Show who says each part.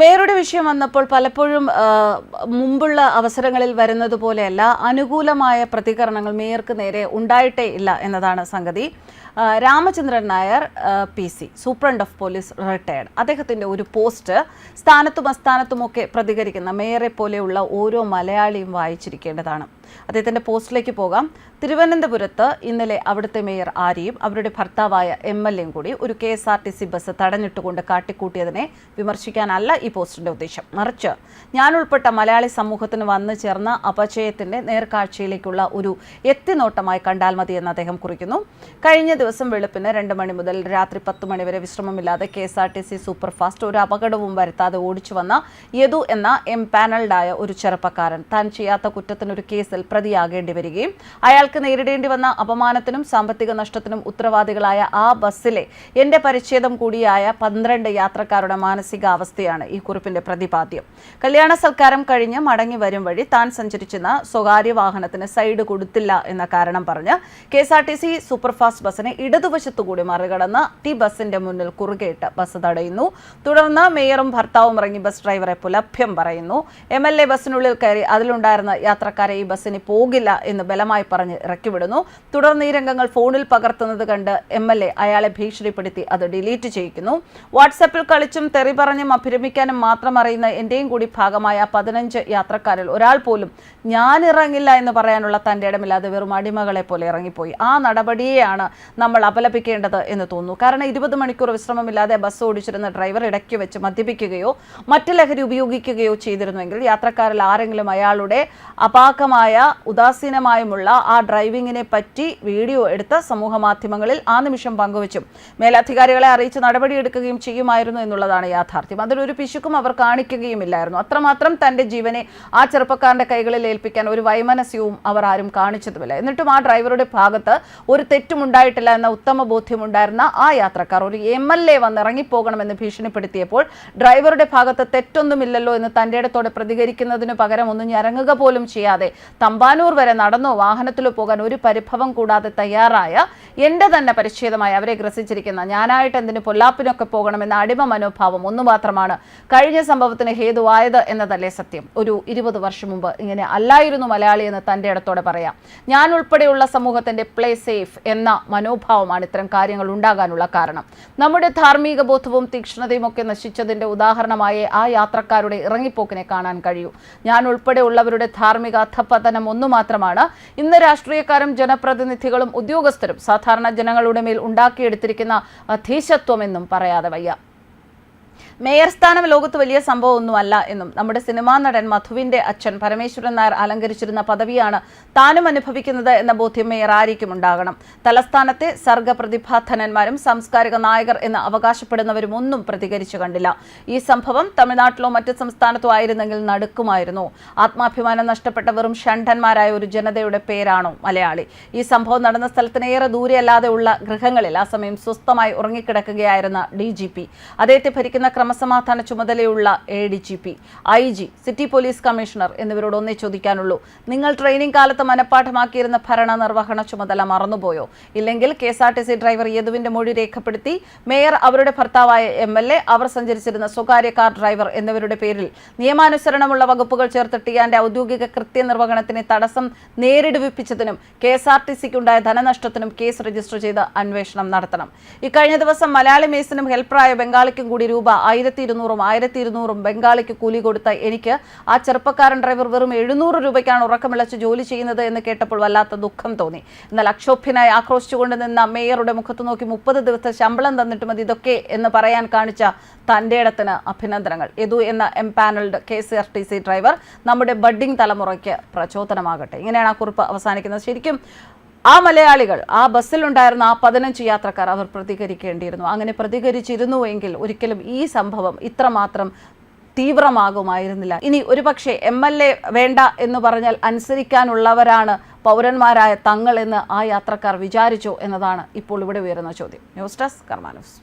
Speaker 1: മേയറുടെ വിഷയം വന്നപ്പോൾ പലപ്പോഴും മുമ്പുള്ള അവസരങ്ങളിൽ വരുന്നത് പോലെയല്ല അനുകൂലമായ പ്രതികരണങ്ങൾ മേയർക്ക് നേരെ ഉണ്ടായിട്ടേ ഇല്ല എന്നതാണ് സംഗതി. Ramachandran Nair P C superintendent of police retired. അദ്ദേഹത്തിന്റെ ഒരു പോസ്റ്റ് സ്ഥാനത്തും അസ്ഥാനത്തുമൊക്കെ പ്രതികരിക്കുന്ന മേയറെ പോലെയുള്ള ഓരോ മലയാളിയും വായിച്ചിരിക്കേണ്ടതാണ്. അദ്ദേഹത്തിന്റെ പോസ്റ്റിലേക്ക് പോകാം. തിരുവനന്തപുരത്ത് ഇന്നലെ അവിടുത്തെ മേയർ ആര്യയും അവരുടെ ഭർത്താവായ എം എൽ എയും കൂടി ഒരു K S R T C bus തടഞ്ഞിട്ടുകൊണ്ട് കാട്ടിക്കൂട്ടിയതിനെ വിമർശിക്കാനല്ല പോസ്റ്റിന്റെ ഉദ്ദേശം. മറിച്ച് ഞാൻ ഉൾപ്പെട്ട മലയാളി സമൂഹത്തിന് വന്നു ചേർന്ന അപചയത്തിന്റെ നേർക്കാഴ്ചയിലേക്കുള്ള ഒരു എത്തിനോട്ടമായി കണ്ടാൽ മതി എന്ന് അദ്ദേഹം കുറിക്കുന്നു. കഴിഞ്ഞ ദിവസം വെളുപ്പിന് രണ്ട് മണി മുതൽ രാത്രി പത്ത് മണി വരെ വിശ്രമമില്ലാതെ K S R T C super fast ഒരു അപകടവും വരുത്താതെ ഓടിച്ചു വന്ന യദു എന്ന എം പാനൽഡായ ഒരു ചെറുപ്പക്കാരൻ. താൻ ചെയ്യാത്ത കുറ്റത്തിനൊരു കേസിൽ പ്രതിയാകേണ്ടി വരികയും അയാൾക്ക് നേരിടേണ്ടി വന്ന അപമാനത്തിനും സാമ്പത്തിക നഷ്ടത്തിനും ഉത്തരവാദികളായ ആ ബസ്സിലെ എന്റെ പരിച്ഛേദം കൂടിയായ പന്ത്രണ്ട് യാത്രക്കാരുടെ മാനസികാവസ്ഥയാണ് ഈ കുറിപ്പിന്റെ പ്രതിപാദ്യം. കല്യാണ സൽക്കാരം കഴിഞ്ഞ് മടങ്ങി വരും വഴി താൻ സഞ്ചരിച്ചിരുന്ന സ്വകാര്യ വാഹനത്തിന് സൈഡ് കൊടുത്തില്ല എന്ന കാരണം പറഞ്ഞ് K S R T C superfast ബസ്സിനെ ഇടതുവശത്തുകൂടി മറികടന്ന് ടി ബസിന്റെ മുന്നിൽ കുറുകേട്ട് ബസ് തടയുന്നു. തുടർന്ന് മേയറും ഭർത്താവും ഇറങ്ങി ബസ് ഡ്രൈവറെ പുലഭ്യം പറയുന്നു. എം എൽ എ ബസ്സിനുള്ളിൽ കയറി അതിലുണ്ടായിരുന്ന യാത്രക്കാരെ ഈ ബസ്സിന് പോകില്ല എന്ന് ബലമായി പറഞ്ഞ് ഇറക്കിവിടുന്നു. തുടർന്ന് ഈ രംഗങ്ങൾ ഫോണിൽ പകർത്തുന്നത് കണ്ട് എം എൽ എ അയാളെ ഭീഷണിപ്പെടുത്തി അത് ഡിലീറ്റ് ചെയ്യിക്കുന്നു. വാട്സാപ്പിൽ കളിച്ചും തെറി പറഞ്ഞും അഭിരമിക്കാനും മാത്രം അറിയുന്ന എന്റെയും കൂടി ഭാഗമായ പതിനഞ്ച് യാത്രക്കാരിൽ ഒരാൾ പോലും ഞാൻ ഇറങ്ങില്ല എന്ന് പറയാനുള്ള തന്റെ ഇടമില്ലാതെ വെറും അടിമകളെ പോലെ ഇറങ്ങിപ്പോയി. ആ നടപടിയെയാണ് നമ്മൾ അപലപിക്കേണ്ടത് എന്ന് തോന്നുന്നു. കാരണം ഇരുപത് മണിക്കൂർ വിശ്രമമില്ലാതെ ബസ് ഓടിച്ചിരുന്ന ഡ്രൈവർ ഇടയ്ക്ക് വെച്ച് മദ്യപിക്കുകയോ മറ്റു ലഹരി ഉപയോഗിക്കുകയോ ചെയ്തിരുന്നുവെങ്കിൽ യാത്രക്കാരിൽ ആരെങ്കിലും അയാളുടെ അപാകമായ ഉദാസീനമായുമുള്ള ആ ഡ്രൈവിങ്ങിനെ പറ്റി വീഡിയോ എടുത്ത് സമൂഹ മാധ്യമങ്ങളിൽ ആ നിമിഷം പങ്കുവച്ചും മേലധികാരികളെ അറിയിച്ച് നടപടിയെടുക്കുകയും ചെയ്യുമായിരുന്നു എന്നുള്ളതാണ് യാഥാർത്ഥ്യം. അതിലൊരു പിശുക്കും അവർ കാണിക്കുകയുമില്ലായിരുന്നു. അത്രമാത്രം തന്റെ ജീവനെ ആ ചെറുപ്പക്കാരന്റെ കൈകളിൽ ഏൽപ്പിക്കാൻ ഒരു വൈമനസ്യവും അവർ ആരും കാണിച്ചതുമില്ല. എന്നിട്ടും ആ ഡ്രൈവറുടെ ഭാഗത്ത് ഒരു തെറ്റും ഉണ്ടായിട്ടില്ല എന്ന ഉത്തമ ബോധ്യമുണ്ടായിരുന്ന ആ യാത്രക്കാർ ഒരു എം എൽ എ വന്ന് ഇറങ്ങിപ്പോകണമെന്ന് ഭീഷണിപ്പെടുത്തിയപ്പോൾ ഡ്രൈവറുടെ ഭാഗത്ത് തെറ്റൊന്നുമില്ലല്ലോ എന്ന് തന്റെ ഇടത്തോടെ പ്രതികരിക്കുന്നതിന് പകരം ഒന്നും ഞരങ്ങുക പോലും ചെയ്യാതെ തമ്പാനൂർ വരെ നടന്നോ വാഹനത്തിലോ പോകാൻ ഒരു പരിഭവം കൂടാതെ തയ്യാറായ എന്റെ തന്നെ പരിച്ഛേദമായി അവരെ ഗ്രസിച്ചിരിക്കുന്ന ഞാനായിട്ട് എന്തിന് പൊല്ലാപ്പിനൊക്കെ പോകണമെന്ന അടിമ മനോഭാവം ഒന്നു മാത്രമാണ് കഴിഞ്ഞ സംഭവത്തിന് ഹേതുവായത് എന്നതല്ലേ സത്യം? ഒരു ഇരുപത് വർഷം മുമ്പ് ഇങ്ങനെ അല്ലായിരുന്നു മലയാളി എന്ന് തന്റെ ഇടത്തോടെ പറയാം. ഞാൻ ഉൾപ്പെടെയുള്ള സമൂഹത്തിന്റെ പ്ലേ സേഫ് എന്ന മനോഭാവമാണ് ഇത്തരം കാര്യങ്ങൾ ഉണ്ടാകാനുള്ള കാരണം. നമ്മുടെ ധാർമ്മിക ബോധവും തീക്ഷ്ണതയും ഒക്കെ നശിച്ചതിന്റെ ഉദാഹരണമായി ആ യാത്രക്കാരുടെ ഇറങ്ങിപ്പോക്കിനെ കാണാൻ കഴിയൂ. ഞാൻ ഉൾപ്പെടെയുള്ളവരുടെ ധാർമ്മിക അധപതനം ഒന്നു മാത്രമാണ്. ഇന്ന് രാഷ്ട്രീയക്കാരും ജനപ്രതിനിധികളും ഉദ്യോഗസ്ഥരും സാധാരണ ജനങ്ങളുടെ മേൽ ഉണ്ടാക്കിയെടുത്തിരിക്കുന്ന അധീശത്വമെന്നും പറയാതെ വയ്യ. മേയർ സ്ഥാനം ലോകത്ത് വലിയ സംഭവമൊന്നുമല്ല എന്നും നമ്മുടെ സിനിമാ നടൻ മധുവിന്റെ അച്ഛൻ പരമേശ്വരൻ നായർ അലങ്കരിച്ചിരുന്ന പദവിയാണ് താനും അനുഭവിക്കുന്നത് എന്ന ബോധ്യം മേയർ ആയിരിക്കും ഉണ്ടാകണം. തലസ്ഥാനത്തെ സർഗപ്രതിഭാധനന്മാരും സാംസ്കാരിക നായകർ എന്ന് അവകാശപ്പെടുന്നവരും ഒന്നും പ്രതികരിച്ചു കണ്ടില്ല. ഈ സംഭവം തമിഴ്നാട്ടിലോ മറ്റ് സംസ്ഥാനത്തോ ആയിരുന്നെങ്കിൽ നടുക്കുമായിരുന്നു. ആത്മാഭിമാനം നഷ്ടപ്പെട്ട വെറും ഷണ്ഠന്മാരായ ഒരു ജനതയുടെ പേരാണോ മലയാളി. ഈ സംഭവം നടന്ന സ്ഥലത്തിന് ഏറെ ദൂരെയല്ലാതെ ഉള്ള ഗൃഹങ്ങളിൽ ആ സമയം സ്വസ്ഥമായി ഉറങ്ങിക്കിടക്കുകയായിരുന്ന ഡി ജി പി. അദ്ദേഹത്തെ ഭരിക്കുന്ന ക്രമസമാധാന ചുമതലയുള്ള A D G P I G city police commissioner എന്നിവരോട് ഒന്നേ ചോദിക്കാനുള്ളൂ. നിങ്ങൾ ട്രെയിനിങ് കാലത്ത് മനഃപ്പാഠമാക്കിയിരുന്ന ഭരണ നിർവഹണ ചുമതല മറന്നുപോയോ? ഇല്ലെങ്കിൽ K S R T C driver യദുവിന്റെ മൊഴി രേഖപ്പെടുത്തി മേയർ അവരുടെ ഭർത്താവായ എം എൽ എ അവർ സഞ്ചരിച്ചിരുന്ന സ്വകാര്യ കാർ ഡ്രൈവർ എന്നിവരുടെ പേരിൽ നിയമാനുസരണമുള്ള വകുപ്പുകൾ ചേർത്ത് ടിയാന്റെ ഔദ്യോഗിക കൃത്യനിർവഹണത്തിന് തടസ്സം നേരിടുവിപ്പിച്ചതിനും കെ എസ് ആർ ടി സിക്കുണ്ടായ ധനനഷ്ടത്തിനും കേസ് രജിസ്റ്റർ ചെയ്ത് അന്വേഷണം നടത്തണം. ഇക്കഴിഞ്ഞ ദിവസം മലയാളി മേസിനും ഹെൽപ്പറായ ബംഗാളിക്കും കൂടി രൂപ ആയിരത്തി ഇരുന്നൂറും ആയിരത്തി ഇരുന്നൂറും ബംഗാളിക്ക് കൂലി കൊടുത്ത എനിക്ക് ആ ചെറുപ്പക്കാരൻ ഡ്രൈവർ വെറും എഴുന്നൂറ് രൂപയ്ക്കാണ് ഉറക്കമിളച്ച് ജോലി ചെയ്യുന്നത് എന്ന് കേട്ടപ്പോൾ വല്ലാത്ത ദുഃഖം തോന്നി. എന്നാൽ അക്ഷോഭ്യനായി ആക്രോശിച്ചുകൊണ്ട് നിന്ന മേയറുടെ മുഖത്ത് നോക്കി മുപ്പത് ദിവസത്തെ ശമ്പളം തന്നിട്ട് മതി ഇതൊക്കെ എന്ന് പറയാൻ കാണിച്ച തന്റെ ഇടത്തിന് അഭിനന്ദനങ്ങൾ. യദു എന്ന empanelled K C R T C driver നമ്മുടെ ബഡ്ഡിംഗ് തലമുറയ്ക്ക് പ്രചോദനമാകട്ടെ. ഇങ്ങനെയാണ് ആ കുറിപ്പ് അവസാനിക്കുന്നത്. ശരിക്കും ആ മലയാളികൾ ആ ബസ്സിലുണ്ടായിരുന്ന ആ പതിനഞ്ച് യാത്രക്കാർ അവർ പ്രതികരിക്കേണ്ടിയിരുന്നു. അങ്ങനെ പ്രതികരിച്ചിരുന്നുവെങ്കിൽ ഒരിക്കലും ഈ സംഭവം ഇത്രമാത്രം തീവ്രമാകുമായിരുന്നില്ല. ഇനി ഒരുപക്ഷെ എം എൽ എ വേണ്ട എന്ന് പറഞ്ഞാൽ അനുസരിക്കാനുള്ളവരാണ് പൗരന്മാരായ തങ്ങൾ എന്ന് ആ യാത്രക്കാർ വിചാരിച്ചു എന്നതാണ് ഇപ്പോൾ ഇവിടെ ഉയരുന്ന ചോദ്യം. News desk കർമാനൂസ്